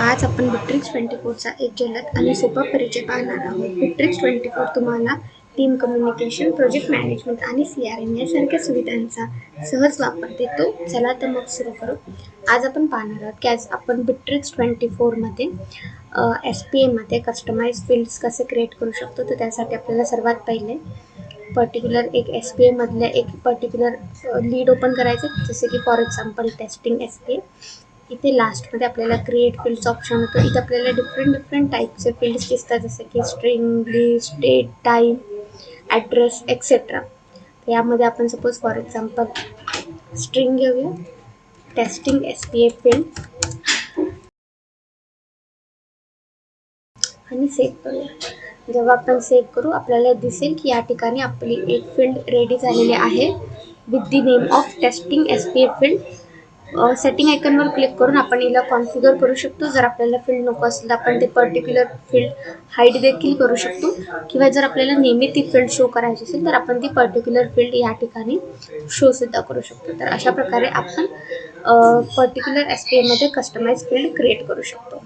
आज आपण Bitrix twenty फोरचा एक जलद आणि सोपा परिचय पाहणार आहोत. बिट्रिक्स ट्वेंटी फोर तुम्हाला टीम कम्युनिकेशन प्रोजेक्ट मॅनेजमेंट आणि सी आर एम यासारख्या सुविधांचा सहज वापर देतो. चला तर मग सुरू करू. आज आपण पाहणार आहोत की आज आपण बिट्रिक्स ट्वेंटी फोरमध्ये एस पी एमध्ये कस्टमाइज फील्ड्स कसे क्रिएट करू शकतो? तर त्यासाठी आपल्याला सर्वात पहिले पर्टिक्युलर एक एस पी एमधल्या एक पर्टिक्युलर लीड ओपन करायचं. जसे की for example testing S P A इथे लास्टमध्ये आपल्याला क्रिएट फील्ड्स ऑप्शन होतो. इथे आपल्याला डिफरंट डिफरंट टाईपचे फील्ड्स दिसतात. जसे की string list date time address etcetera यामध्ये आपण सपोज फॉर एक्झाम्पल स्ट्रिंग घेऊया. Testing S P A field आणि सेव्ह करूया. जेव्हा आपण सेव्ह करू आपल्याला दिसेल की या ठिकाणी आपली एक फील्ड रेडी झालेली आहे. With the name of testing S P A field setting आयकनवर click करून आपण हिला कॉन्फिगर करू शकतो. जर आपल्याला फील्ड नको असेल तर आपण ते पर्टिक्युलर फील्ड हाईट देखील करू शकतो. किंवा जर आपल्याला नेहमी ती फील्ड शो करायची असेल तर आपण ती पर्टिक्युलर फील्ड या ठिकाणी शो सुद्धा करू शकतो. तर अशा प्रकारे आपण पर्टिक्युलर एस पी एमध्ये कस्टमाइज फील्ड क्रिएट करू शकतो.